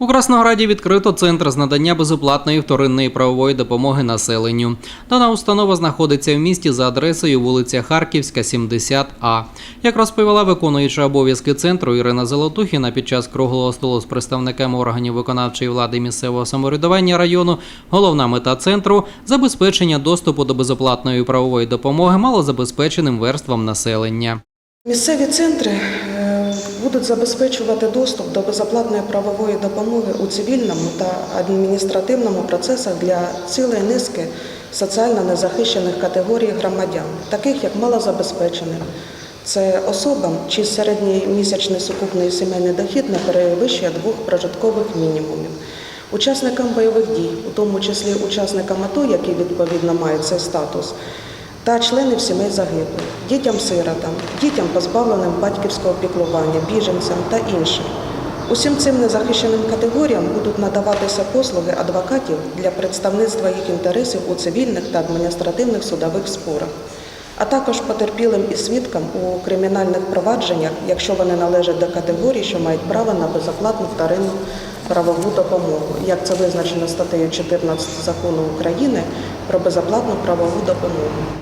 У Краснограді відкрито центр з надання безоплатної вторинної правової допомоги населенню. Дана установа знаходиться в місті за адресою вулиця Харківська, 70А. Як розповіла виконуюча обов'язки центру Ірина Золотухіна під час круглого столу з представниками органів виконавчої влади місцевого самоврядування району, головна мета центру забезпечення доступу до безоплатної правової допомоги малозабезпеченим верствам населення. Місцеві центри будуть забезпечувати доступ до безоплатної правової допомоги у цивільному та адміністративному процесах для цілої низки соціально незахищених категорій громадян, таких як малозабезпечених. Це особам, чий середній місячний сукупний сімейний дохід не перевищує двох прожиткових мінімумів. Учасникам бойових дій, у тому числі учасникам АТО, які відповідно мають цей статус, та членів сімей загиблих, дітям-сиротам, дітям, позбавленим батьківського піклування, біженцям та іншим. Усім цим незахищеним категоріям будуть надаватися послуги адвокатів для представництва їх інтересів у цивільних та адміністративних судових спорах, а також потерпілим і свідкам у кримінальних провадженнях, якщо вони належать до категорій, що мають право на безоплатну вторинну правову допомогу, як це визначено статтею 14 закону України про безоплатну правову допомогу.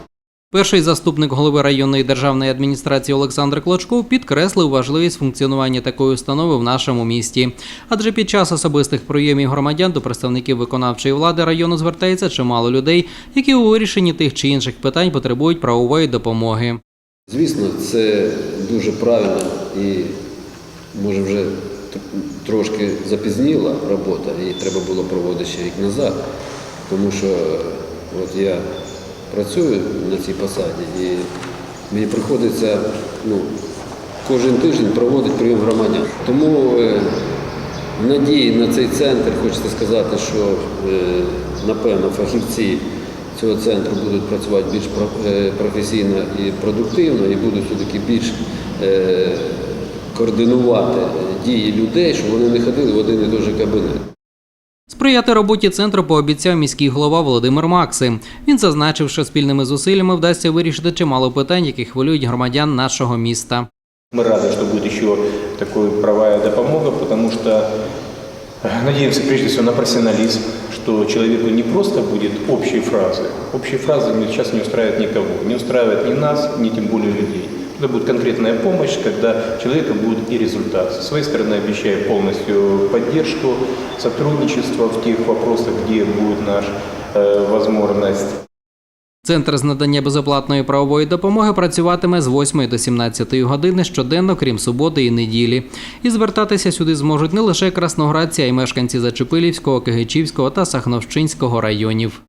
Перший заступник голови районної державної адміністрації Олександр Клочков підкреслив важливість функціонування такої установи в нашому місті. Адже під час особистих прийомів громадян до представників виконавчої влади району звертається чимало людей, які у вирішенні тих чи інших питань потребують правової допомоги. Звісно, це дуже правильно і може вже трошки запізніла робота, її треба було проводити ще рік назад, тому що от я працюю на цій посаді і мені приходиться ну, кожен тиждень проводити прийом громадян. Тому е, надії на цей центр хочеться сказати, що е, напевно фахівці цього центру будуть працювати більш е, професійно і продуктивно, і будуть все-таки більш е, координувати дії людей, щоб вони не ходили в один і той же кабінет. Сприяти роботі центру пообіцяв міський голова Володимир Максим. Він зазначив, що спільними зусиллями вдасться вирішити чимало питань, які хвилюють громадян нашого міста. Мы рады, что будет еще такой правая допомога, потому что э, надеемся прежде всего на профессионализм, что человеку не просто будет общие фразы. Общие фразы сейчас не устраивают никого, не устраивает ни нас, ни тем более людей. Это будет конкретная помощь, когда у человека будет и результат. С своей стороны обещаю полностью поддержку, сотрудничество в тех вопросах, где будет наша э, возможность. Центр з надання безоплатної правової допомоги працюватиме з 8 до 17 години щоденно, крім суботи і неділі. І звертатися сюди зможуть не лише красноградці, а й мешканці Зачепилівського, Кигичівського та Сахновщинського районів.